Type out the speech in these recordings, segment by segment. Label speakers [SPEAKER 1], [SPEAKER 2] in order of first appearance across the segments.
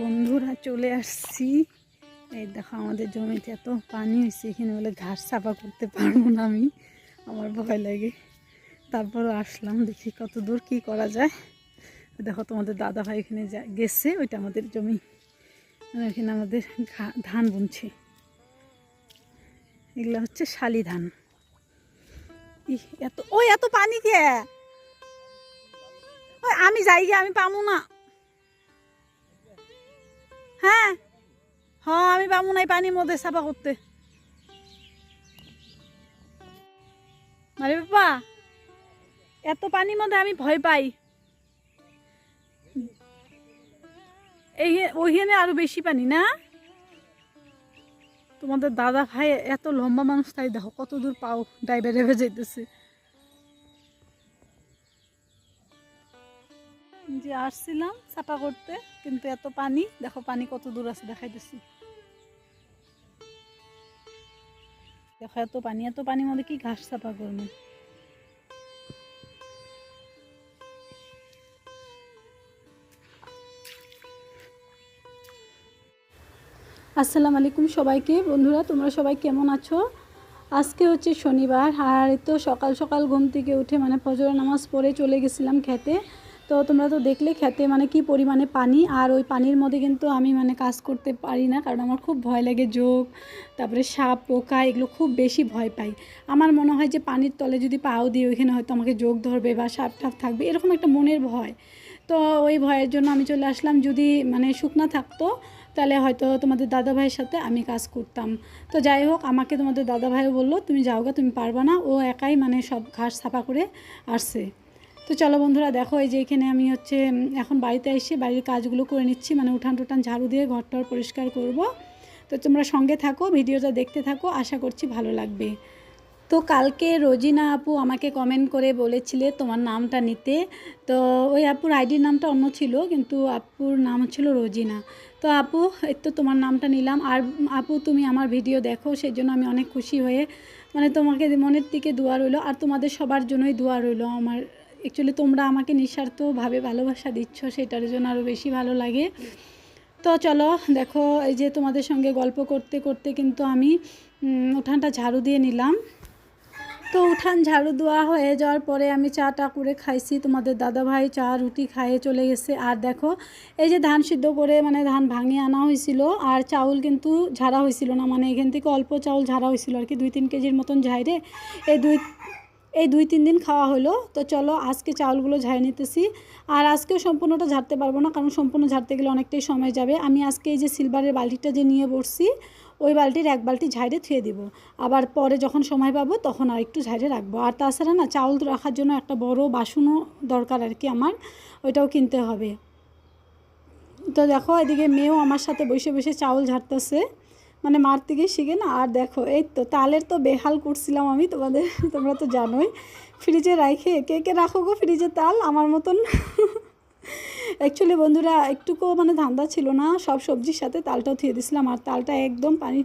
[SPEAKER 1] বন্ধুরা চলে আসছি। এই দেখো আমাদের জমিতে এত পানি হয়েছে, এখানে বলে ঘাস সাফা করতে পারব না আমি। আমার ভয় লাগে। তারপরও আসলাম দেখি কত দূর কী করা যায়। দেখো তোমাদের দাদা ভাই এখানে গেছে, ওইটা আমাদের জমি। এখানে আমাদের ধান বুনছে। এগুলো হচ্ছে শালি ধান। এত, ওই এত পানি কে আমি যাই আমি পামু না। হ্যাঁ? হ্যাঁ আমি পাবো না এই পানির মধ্যে সাফা করতে আরে বাবা এত পানির মধ্যে আমি ভয় পাই। এই ওইখানে আরও বেশি পানি না? তোমাদের দাদা ভাই এত লম্বা মানুষ তাই দেখো, কত দূর পাও ডাইবে রেভে যে আসছিলাম সাফা করতে, কিন্তু এত পানি, দেখো পানি কত দূর আছে দেখাইতেছি। দেখো এত পানি, এত পানির মধ্যে কি ঘাস সাফা করব। আসসালামু আলাইকুম সবাইকে। বন্ধুরা, তোমরা সবাই কেমন আছো? আজকে হচ্ছে শনিবার, আর তো সকাল সকাল ঘুম থেকে উঠে মানে ফজর নামাজ পড়ে চলে গেছিলাম খেতে। তো তোমরা তো দেখলে খেতে মানে কি পরিমাণে পানি, আর ওই পানির মধ্যে কিন্তু আমি মানে কাজ করতে পারি না, কারণ আমার খুব ভয় লাগে যোগ তারপরে সাপ, পোকা এগুলো খুব বেশি ভয় পাই। আমার মনে হয় যে পানির তলে যদি পাও দিই, ওইখানে হয়তো আমাকে যোগ ধরবে বা সাপ টাপ থাকবে, এরকম একটা মনের ভয়। তো ওই ভয়ের জন্য আমি চলে আসলাম, যদি মানে শুকনা থাকতো, তাহলে হয়তো তোমাদের দাদা ভাইয়ের সাথে আমি কাজ করতাম। তো যাই হোক, আমাকে তোমাদের দাদা ভাইও বলল, তুমি যাও গা তুমি পারবা না। ও একাই মানে সব ঘাস সাফা করে আসছে। তো চলো বন্ধুরা, দেখো এই যে এখানে আমি হচ্ছে এখন বাড়িতে এসে বাড়ির কাজগুলো করে নিচ্ছি। মানে উঠান টুঠান ঝাড়ু দিয়ে ঘরটর পরিষ্কার করব। তো তোমরা সঙ্গে থাকো, ভিডিওটা দেখতে থাকো, আশা করছি ভালো লাগবে। তো কালকে রোজিনা আপু আমাকে কমেন্ট করে বলেছিলে তোমার নামটা নিতে। তো ওই আপুর আইডির নামটা অন্য ছিল, কিন্তু আপুর নাম ছিল রোজিনা। তো আপু তো তোমার নামটা নিলাম। আর আপু, তুমি আমার ভিডিও দেখো সেই জন্য আমি অনেক খুশি হয়ে মানে তোমাকে মনের দিকে দোয়া রইল। আর তোমাদের সবার জন্যই দোয়া রইল আমার অ্যাকচুয়ালি তোমরা আমাকে নিঃস্বার্থভাবে ভালোবাসা দিচ্ছ, সেটার জন্য আরও বেশি ভালো লাগে। তো চলো, দেখো, এই যে তোমাদের সঙ্গে গল্প করতে করতে কিন্তু আমি উঠানটা ঝাড়ু দিয়ে নিলাম। তো উঠান ঝাড়ু দেওয়া হয়ে যাওয়ার পরে আমি চাটা করে খাইছি। তোমাদের দাদাভাই চা, রুটি খাইয়ে চলে গেছে। আর দেখো, এই যে ধান সিদ্ধ করে মানে ধান ভাঙিয়ে আনা হয়েছিল, আর চাউল কিন্তু ঝাড়া হয়েছিল না। মানে এখান থেকে অল্প চাউল ঝাড়া হয়েছিল আর কি। দুই তিন কেজির মতন ঝাইরে এই দুই এই দুই, তিন দিন খাওয়া হলো। তো চলো আজকে চাউলগুলো ঝাড়ে নিতেছি। আর আজকেও সম্পূর্ণটা ঝাড়তে পারব না, কারণ সম্পূর্ণ ঝাড়তে গেলে অনেকটাই সময় যাবে। আমি আজকে এই যে সিলভারের বালতিটা যে নিয়ে বসছি, ওই বালতির এক বালতি ঝাইরে থুয়ে দিব। আবার পরে যখন সময় পাবো তখন আর একটু ঝাইরে রাখব। আর তাছাড়া না, চাউল রাখার জন্য একটা বড় বাসনও দরকার আর কি আমার, ওইটাও কিনতে হবে। তো দেখো, এদিকে মেয়েও আমার সাথে বসে বসে চাউল ঝাড়তেছে। মানে মারতে গিয়ে শিখে না, আর দেখো, এই তো তালের তো বেহাল করছিলাম আমি, তোমাদের, তোমরা তো জানোই। ফ্রিজে রাখে কে কে রাখো গো ফ্রিজে তাল? আমার মতন। অ্যাকচুয়ালি বন্ধুরা, একটুকুও মানে ধান্দা ছিল না, সব সবজির সাথে তালটাও থুয়ে দিয়েছিলাম, আর তালটা একদম পানি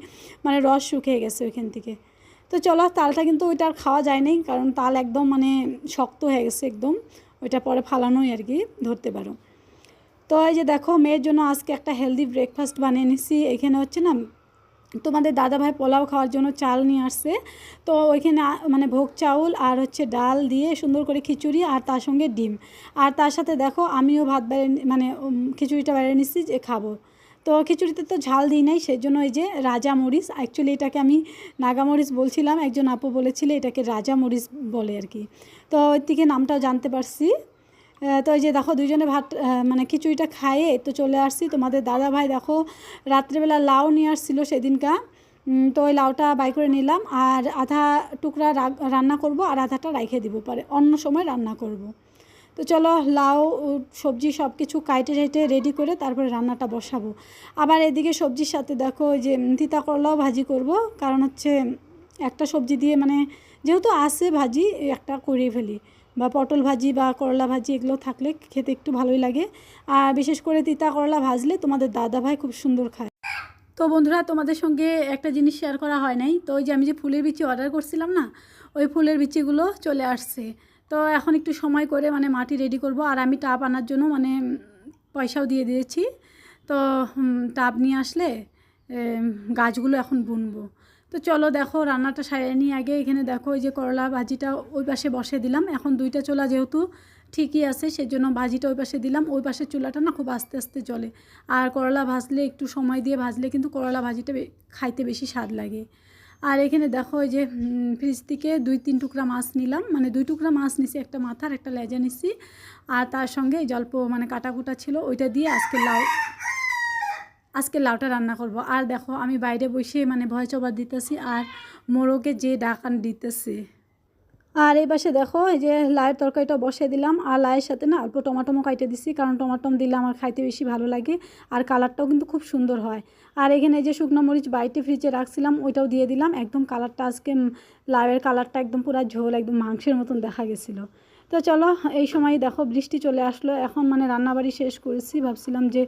[SPEAKER 1] মানে রস শুকিয়ে গেছে ওইখান থেকে। তো চলো, তালটা কিন্তু ওইটা আর খাওয়া যায় নাই, কারণ তাল একদম মানে শক্ত হয়ে গেছে একদম, ওইটা পরে ফালানোই আর কি, ধরতে পারো। তো এই যে দেখো, মেয়ের জন্য আজকে একটা হেলদি ব্রেকফাস্ট বানিয়ে নিছি, এখানে হচ্ছে না তোমাদের দাদাভাই পোলাও খাওয়ার জন্য চাল নিয়ে আসছে। তো ওইখানে মানে ভোগ চাউল আর হচ্ছে ডাল দিয়ে সুন্দর করে খিচুড়ি আর তার সঙ্গে ডিম। আর তার সাথে দেখো আমিও ভাত বেড়ে মানে খিচুড়িটা বেড়ে নিচ্ছি যে খাব। তো খিচুড়িতে তো ঝাল দিই নাই সেই জন্য এই যে রাজা মরিচ অ্যাকচুয়ালি এটাকে আমি নাগা মরিচ বলছিলাম, একজন আপু বলেছিল এটাকে রাজা মরিচ বলে আর কি। তো ওই থেকে নামটাও জানতে পারছি। তো এই যে দেখো দুইজনে ভাত মানে খিচুড়িটা খাইয়ে তো চলে আসছি। তোমাদের দাদা ভাই দেখো রাত্রেবেলা লাউ নিয়ে আসছিল সেদিনকা। তো ওই লাউটা বাই করে নিলাম আর আধা টুকরা রান্না করব আর আধাটা রাইখে দিব পারে। অন্য সময় রান্না করব। তো চলো লাউ সবজি সব কিছু কাইটে টাইটে রেডি করে তারপরে রান্নাটা বসাবো। আবার এদিকে সবজির সাথে দেখো যে তিতা করলাও ভাজি করব। কারণ হচ্ছে একটা সবজি দিয়ে মানে যেহেতু আছে ভাজি, একটা করে ফেলি। বা পটল ভাজি বা করলা ভাজি এগুলো থাকলে খেতে একটু ভালোই লাগে। আর বিশেষ করে তিতা করলা ভাজলে তোমাদের দাদা ভাই খুব সুন্দর খায়। তো বন্ধুরা, তোমাদের সঙ্গে একটা জিনিস শেয়ার করা হয় নাই। তো ওই যে আমি যে ফুলের বিচি অর্ডার করছিলাম না, ওই ফুলের বিচিগুলো চলে আসছে। তো এখন একটু সময় করে মানে মাটি রেডি করব। আর আমি টাপ আনার জন্য মানে পয়সাও দিয়ে দিয়েছি। তো টাব নিয়ে আসলে গাছগুলো এখন বুনবো। তো চলো দেখো, রান্নাটা সারিয়ে নিয়ে আগে। এখানে দেখো ওই যে করলা ভাজিটা ওই পাশে বসে দিলাম। এখন দুইটা চোলা যেহেতু ঠিকই আছে, সেজন্য ভাজিটা ওই পাশে দিলাম। ওই পাশের চুলাটা না খুব আস্তে আস্তে চলে আর করলা ভাজলে একটু সময় দিয়ে ভাজলে কিন্তু করলা ভাজিটা খাইতে বেশি স্বাদ লাগে। আর এখানে দেখো ওই যে ফ্রিজ থেকে দুই তিন টুকরা মাছ নিলাম। মানে দুই টুকরা মাছ নিছি, একটা মাথার, একটা লেজা নিছি। আর তার সঙ্গে জল্প মানে কাটা কুটা ছিল, ওইটা দিয়ে আজকে লাউ আজকে লাউটা রান্না করব। আর দেখো, আমি বাইরে বসে মানে ভয় চবা দিতেছি আর মোরগে যে ডাকান দিতেছি। আর এই পাশে দেখো, এই যে লায়ের তরকারিটা বসে দিলাম। আর লায়ের সাথে না অল্প টমাটোমো কাইটে দিছি, কারণ টমাটম দিলে আমার খাইতে বেশি ভালো লাগে। আর কালারটাও কিন্তু খুব সুন্দর হয়। আর এখানে যে শুকনো মরিচ বাইটে ফ্রিজে রাখছিলাম, ওইটাও দিয়ে দিলাম। একদম কালারটা আজকে লাউয়ের কালারটা একদম পুরো ঝোল, একদম মাংসের মতন দেখা গেছিল। তো চলো, এই সময় দেখো বৃষ্টি চলে আসলো। এখন মানে রান্নাবাড়ি শেষ করেছি। ভাবছিলাম যে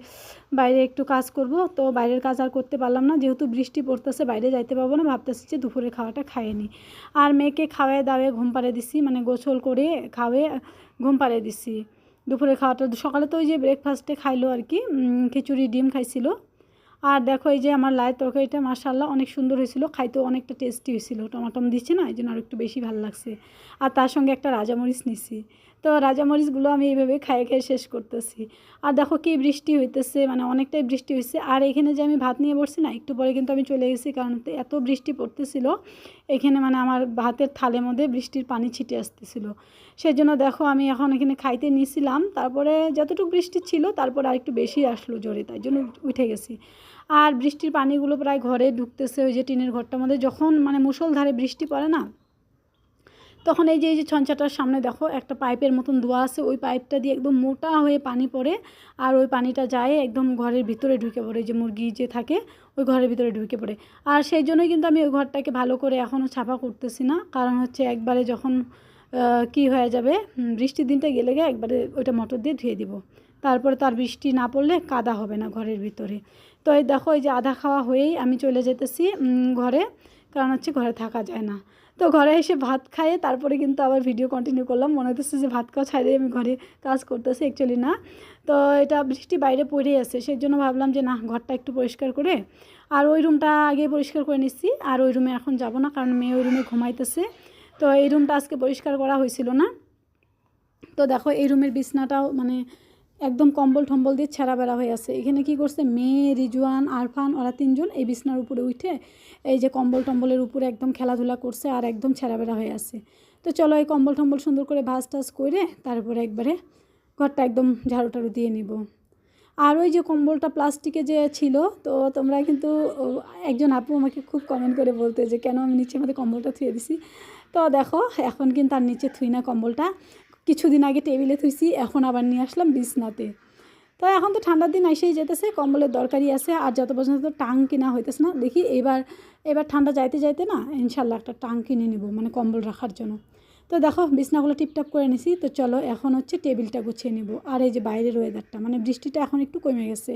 [SPEAKER 1] বাইরে একটু কাজ করব। তো বাইরের কাজ আর করতে পারলাম না। যেহেতু বৃষ্টি পড়তেছে, বাইরে যাইতে পারব না। ভাবতেছি যে দুপুরের খাওয়াটা খাইয়ে নিই আর মেয়েকে খাওয়ায় দাওয়ায় ঘুম পাড়ে দিছি। মানে গোসল করে খাওয়ে ঘুম পাড়ে দিছি। দুপুরের খাওয়াটা, সকালে তো ওই যে ব্রেকফাস্টে খাইলো আর কি। খিচুড়ি, ডিম খাইছিল। আর দেখো এই যে আমার লায়ের তরকারিটা মাসাল্লাহ অনেক সুন্দর হয়েছিল, খাইতেও অনেকটা টেস্টি হয়েছিল। টমাটম দিচ্ছে না এই জন্য আর একটু বেশি ভালো লাগছে। আর তার সঙ্গে একটা রাজামরিচ নিছি। তো রাজামরিচগুলো আমি এইভাবে খাইয়ে খেয়ে শেষ করতেছি। আর দেখো কি বৃষ্টি হইতেছে মানে অনেকটাই বৃষ্টি হয়েছে আর এখানে যে আমি ভাত নিয়ে বসছি না, একটু পরে কিন্তু আমি চলে গেছি, কারণ এত বৃষ্টি পড়তেছিল, এখানে মানে আমার ভাতের থালের মধ্যে বৃষ্টির পানি ছিটে আসতেছিল। সেই জন্য দেখো আমি এখন এখানে খাইতে নিয়েছিলাম তারপরে যতটুকু বৃষ্টি ছিল, তারপর আর একটু বেশি আসলো জোরে তাই জন্য উঠে গেছি। আর বৃষ্টির পানিগুলো প্রায় ঘরে ঢুকতেছে, ওই যে টিনের ঘরটার মধ্যে যখন মানে মুষলধারে বৃষ্টি পড়ে না, তখন এই যে এই যে ছঞ্চাটার সামনে দেখো, একটা পাইপের মতন দোয়া আছে। ওই পাইপটা দিয়ে একদম মোটা হয়ে পানি পড়ে আর ওই পানিটা যায় একদম ঘরের ভিতরে ঢুকে পড়ে। যে মুরগি যে থাকে, ওই ঘরের ভিতরে ঢুকে পড়ে। আর সেই জন্যই কিন্তু আমি ওই ঘরটাকে ভালো করে এখনও ছাপা করতেছি না। কারণ হচ্ছে একবারে যখন কি হয়ে যাবে? বৃষ্টির দিনটা গেলে গিয়ে একবারে ওইটা মোটর দিয়ে ধুয়ে দিব। তারপরে তার বৃষ্টি না পড়লে কাদা হবে না ঘরের ভিতরে। তো এই দেখো, এই যে আধা খাওয়া হয়েই আমি চলে যেতেছি ঘরে। কারণ হচ্ছে ঘরে থাকা যায় না। তো ঘরে এসে ভাত খাইয়ে তারপরে কিন্তু আবার ভিডিও কন্টিনিউ করলাম। মনে হতেছে যে ভাত খাওয়া ছাড়িয়ে আমি ঘরে কাজ করতেছি অ্যাকচুয়ালি না। তো এটা বৃষ্টি বাইরে পড়েই আছে সেই জন্য ভাবলাম যে না, ঘরটা একটু পরিষ্কার করে আর ওই রুমটা আগে পরিষ্কার করে নিচ্ছি। আর ওই রুমে এখন যাব না, কারণ মেয়ে ওই রুমে ঘুমাইতেছে। তো এই রুমটা আজকে পরিষ্কার করা হয়েছিল না। তো দেখো এই রুমের বিছনাটাও মানে একদম কম্বল টম্বল দিয়ে ছেঁড়া বেড়া হয়ে আছে। এখানে কি করছে? মেয়ে, রিজওয়ান, আরফান, ওরা তিনজন এই বিছনার উপরে উঠে এই যে কম্বল টম্বলের উপরে একদম খেলাধুলা করছে আর একদম ছেঁড়া বেড়া হয়ে আছে। তো চলো এই কম্বল টম্বল সুন্দর করে ভাজ টাজ করে তারপরে একবারে ঘরটা একদম ঝাড়ু টাড়ু দিয়ে নিব। আর ওই যে কম্বলটা প্লাস্টিকে যে ছিল, তো তোমরা কিন্তু একজন আপু আমাকে খুব কমেন্ট করে বলতে যে, কেন আমি নিচে মধ্যে কম্বলটা থুয়ে দিছি? তো দেখো, এখন কিন্তু আর নিচে থুই না কম্বলটা। কিছুদিন আগে টেবিলে থুইছি, এখন আবার নিয়ে আসলাম বিছনাতে। তো এখন তো ঠান্ডার দিন এসেই যেতেছে, কম্বলের দরকারই আছে, আর যত পর্যন্ত টাং কিনা হইতেছে না, দেখি এবার এবার ঠান্ডা যাইতে যাইতে না, ইনশাল্লাহ একটা টাং কিনে নিব মানে কম্বল রাখার জন্য। তো দেখো, বিছনাগুলো টিপটাপ করে নিছি, তো চলো এখন হচ্ছে টেবিলটা গুছিয়ে নেব। আর এই যে বাইরের ওয়েদারটা মানে বৃষ্টিটা এখন একটু কমে গেছে।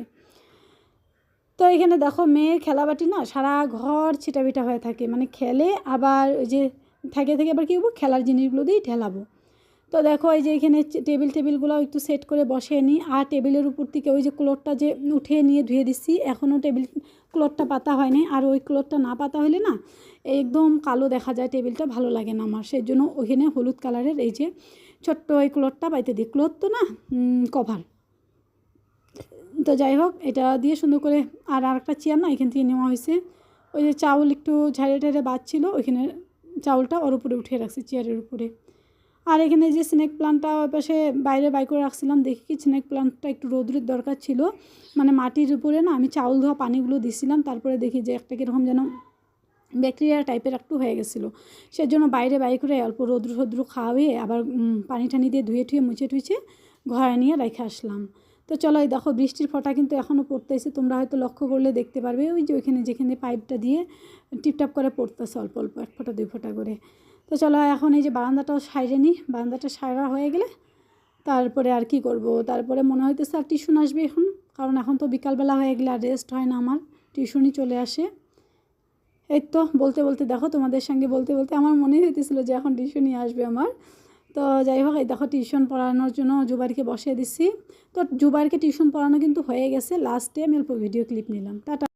[SPEAKER 1] তো এখানে দেখো, মেয়ের খেলাবাটি না, সারা ঘর ছিটাবিটা হয়ে থাকে। মানে খেলে আবার ওই যে থেকে থেকে আবার কী করব খেলার জিনিসগুলো দিয়েই ঠেলাবো। তো দেখো এই যে এখানে টেবিল টেবিলগুলো একটু সেট করে বসিয়ে নিই। আর টেবিলের উপর থেকে ওই যে ক্লোথটা যে উঠিয়ে নিয়ে ধুয়ে দিচ্ছি এখনও টেবিল ক্লোথটা পাতা হয়নি। আর ওই ক্লোথটা না পাতা হলে না একদম কালো দেখা যায়। টেবিলটা ভালো লাগে না আমার। সেই জন্য ওইখানে হলুদ কালারের এই যে ছোট্ট ওই ক্লোথটা পাইতে দিই। ক্লোথ তো না কভার তো যাই হোক, এটা দিয়ে সুন্দর করে আর আরেকটা চেয়ার না এখান থেকে নেওয়া হয়েছে। ওই যে চাউল একটু ঝাড়ে ঝাড়ে বাজছিল ওইখানে চাউলটা ওর উপরে উঠিয়ে রাখছি, চেয়ারের উপরে। আর এখানে যে স্নেক প্লান্টটা ওই পাশে বাইরে বাই করে রাখছিলাম, দেখি কি স্নেক প্লান্টটা একটু রোদ্রের দরকার ছিল। মানে মাটির উপরে না, আমি চাউল ধোয়া পানিগুলো দিছিলাম, তারপরে দেখি যে একটা কীরকম যেন ব্যাকটেরিয়া টাইপের একটু হয়ে গেছিল। সেজন্য বাইরে বাই করে অল্প রোদ্রু ফদ্রু খাওয়াইয়ে আবার পানি টানি দিয়ে ধুয়ে ঠুয়ে মুছে টুছে ঘরে নিয়ে রেখে আসলাম। তো চলো এই দেখো, বৃষ্টির ফোঁটা কিন্তু এখনও পড়তেছে। তোমরা হয়তো লক্ষ্য করলে দেখতে পারবে, ওই যে ওইখানে যেখানে পাইপটা দিয়ে টিপটাপ করে পড়তেছে অল্প অল্প, এক ফোঁটা, দুই ফোঁটা করে। তো চলো এখন এই যে বারান্দাটাও সাইরে নিই। বারান্দাটা সারা হয়ে গেলে তারপরে আর কি করব? তারপরে মনে হইতেছে আর টিউশন আসবে এখন, কারণ এখন তো বিকালবেলা হয়ে গেলে আর রেস্ট হয় না আমার। টিউশনই চলে আসে। এই তো, বলতে বলতে দেখো তোমাদের সঙ্গে বলতে বলতে আমার মনে হইতেছিল যে এখন টিউশনই আসবে আমার। তো যাই হোক, এই দেখো টিউশন পড়ানোর জন্য জুবাইরকে বসিয়ে দিছি তো জুবাইরকে টিউশন পড়ানো কিন্তু হয়ে গেছে। লাস্টে আমি অল্প ভিডিও ক্লিপ নিলাম। টাটা।